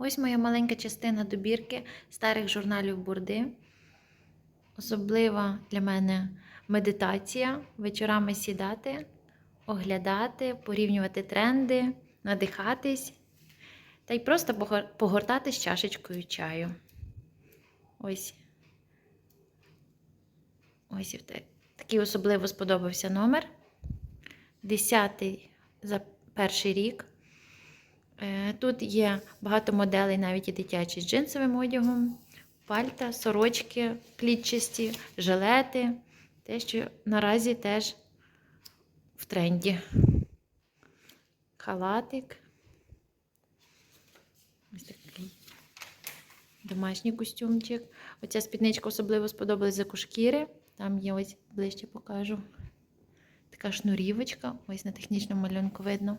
Ось моя маленька частина добірки старих журналів Бурди. Особлива для мене медитація. Вечорами сідати, оглядати, порівнювати тренди, надихатись та й просто погортати з чашечкою чаю. Ось. Ось такий особливо сподобався номер. Десятий за перший рік. Е, Тут є багато моделей, навіть і дитячі з джинсовим одягом, пальта, сорочки клітчасті, жилети. Те, що наразі теж в тренді. Халатик. Ось такий домашній костюмчик. Оця спідничка особливо сподобалась за кушкіри. Там є ось ближче покажу. Така шнурівочка, ось на технічному малюнку видно.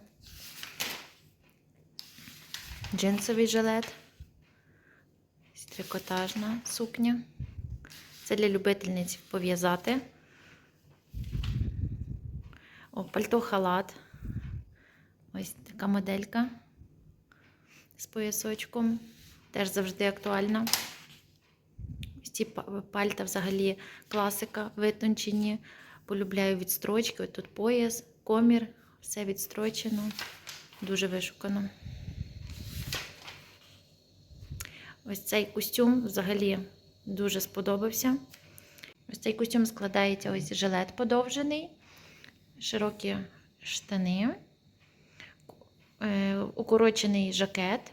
Джинсовий жилет. Трикотажна сукня. Це для любительниць пов'язати. О, пальто халат. Ось така моделька з поясочком. Теж завжди актуальна. Ось ці пальта взагалі класика, витончені. Полюбляю відстрочки. Ось тут пояс, комір, все відстрочено. Дуже вишукано. Ось цей костюм взагалі дуже сподобався. Ось цей костюм складається ось жилет подовжений, широкі штани, е, укорочений жакет.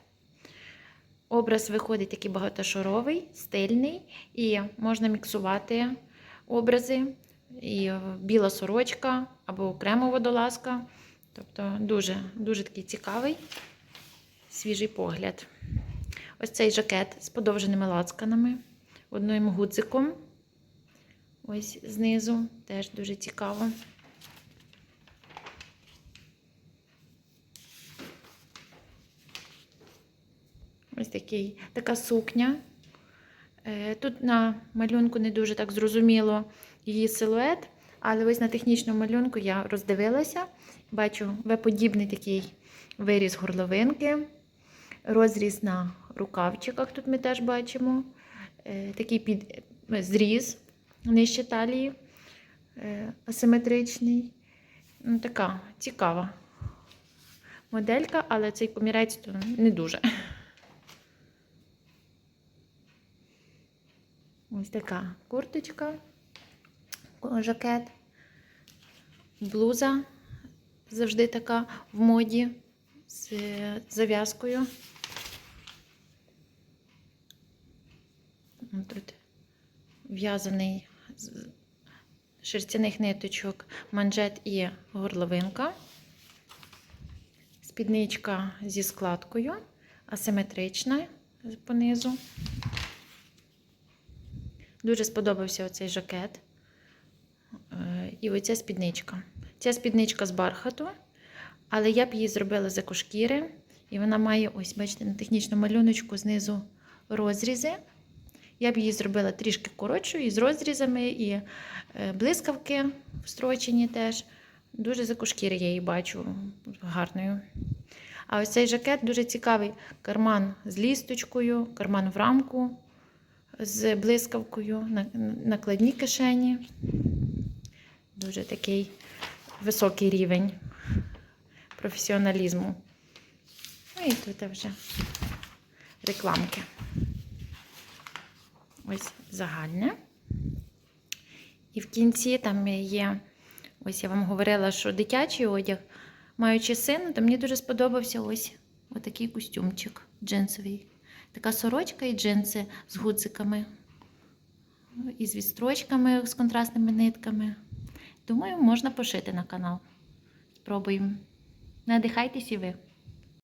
Образ виходить такий багатошаровий, стильний, і можна міксувати образи. І біла сорочка або окремо водолазка. Тобто дуже, дуже такий цікавий, свіжий погляд. Ось цей жакет з подовженими лацканами, одним гудзиком. Ось знизу теж дуже цікаво. Ось такий, така сукня. Е, Тут на малюнку не дуже так зрозуміло її силует, але ось на технічному малюнку я роздивилася. Бачу В-подібний такий виріз горловинки, розріз на рукавчиках, тут ми теж бачимо. Е, Такий під е, зріз нижче талії, е, асиметричний. Ну, така цікава моделька, але цей комірець то не дуже. Ось така курточка, жакет, блуза завжди така в моді з зав'язкою. Тут в'язаний з шерстяних ниточок манжет і горловинка. Спідничка зі складкою, асиметрична понизу. Дуже сподобався оцей жакет. Е, І оця спідничка. Ця спідничка з бархату, але я б її зробила за кошкіри. І вона має, ось, бачите, на технічному малюночку знизу розрізи. Я б її зробила трішки коротшою, і з розрізами, і е, блискавки встрочені теж. Дуже за кошкіри я її бачу гарною. А ось цей жакет дуже цікавий. Карман з лісточкою, карман в рамку з блискавкою, накладні кишені. Дуже такий високий рівень професіоналізму. Ну і тут вже рекламки. Ось загальне. І в кінці там є, ось я вам говорила, що дитячий одяг, маючи сина, то мені дуже сподобався ось отакий костюмчик джинсовий. Така сорочка і джинси з гудзиками. І з відстрочками з контрастними нитками. Думаю, можна пошити на канал. Спробуємо. Надихайтесь і ви.